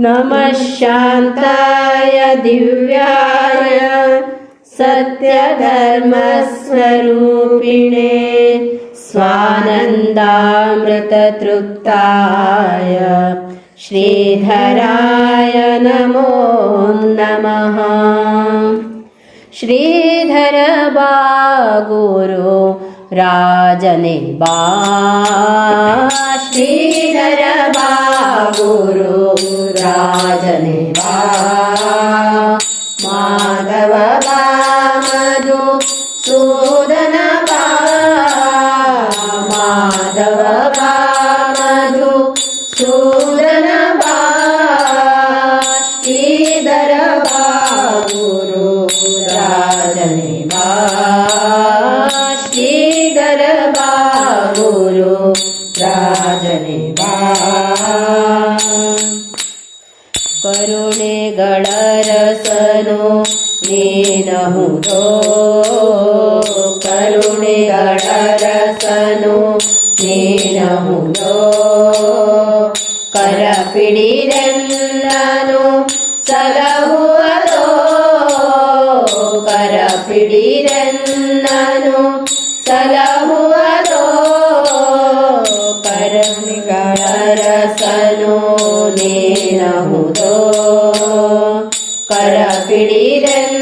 नमः शान्ताय दिव्याय सत्यधर्मस्वरूपिणे स्वानन्दामृततृप्ताय श्रीधराय नमो नमः वा गुरु राजनिर्वा ಮಗವ ಮಧು ಸೂದನ ಮಾಧವ ಮಧು ಸೂದನ ಬಾದರ ಬಾಗುರು ರಾಜನೆ ಬಾದರ ಬಾಗುರು ರಾಜನೆ ಬಾ ಕರುಣೆಗಳ ರಸನು ದೀನಹುದೋ ಕರುಣೆಗಳರಸನು ನೀನಹುದೋ ಕರಪಿಡಿದೆಲ್ಲನು ಸಲಹುವದೋ ಕರಪಿಡಿದೆಲ್ಲನು ಸಲಹುವದೋ ಕರಮಿಗಳರಸನು ನೀನಹುದೋ ಕರಪಿಡಿದೆಲ್ಲ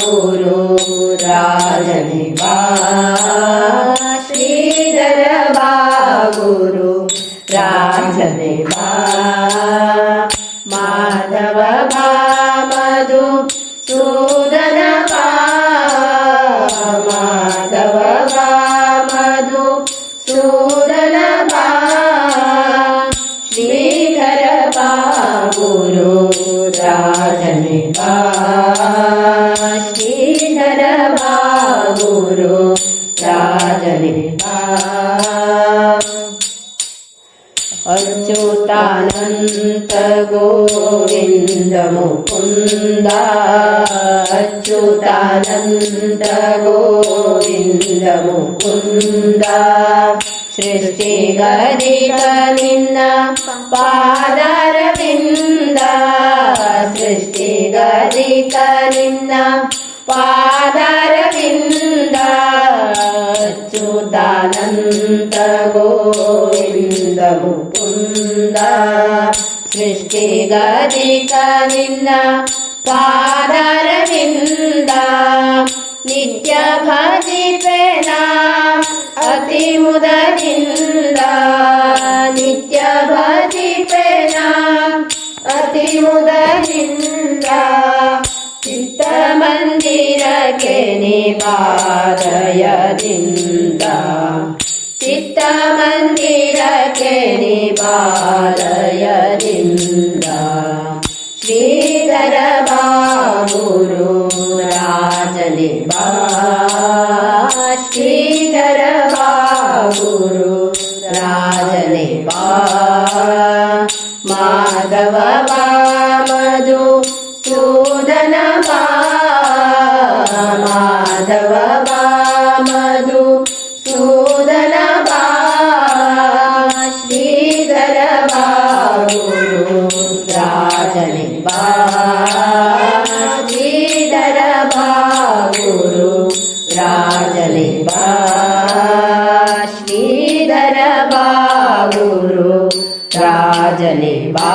ಗುರು ರಾಜ ಶ್ರೀಧರ ಗುರು ರಾಜಧವ ಮಾಧವ ಮಧು ಶ್ರೋದನ ಮಾಧವ ಬಾ ಮಧು ಸೃದ ಶ್ರೀಧರ ಗುರು ರಾಜ ജനവാ ഗുരു രാജനിവാ അച്യുതാനന്ത ഗോവിന്ദ മുകുന്ദ അച്യുതാനന്ദ ഗോവിന്ദ മുകുന്ദ സൃഷ്ടി ഗരിക പാദരവിന്ദ സൃഷ്ടി ഗരിക పాదరవింద అచ్యుతానంత గోవింద ముకుంద సృష్టి గదిక నిన్న పాదరవింద నిత్య భజిపెనా అతి ముదరింద मिर के निवादय जिन्द मिर के निलय जिन्दा गुरु राजनि बा श्रीगरबा गुरु राजने वा बा నూదన శ్రీధర బాబు రాజనింబా శ్రీధర బాబు రాజనింబా శ్రీధర బాబు రాజనింబా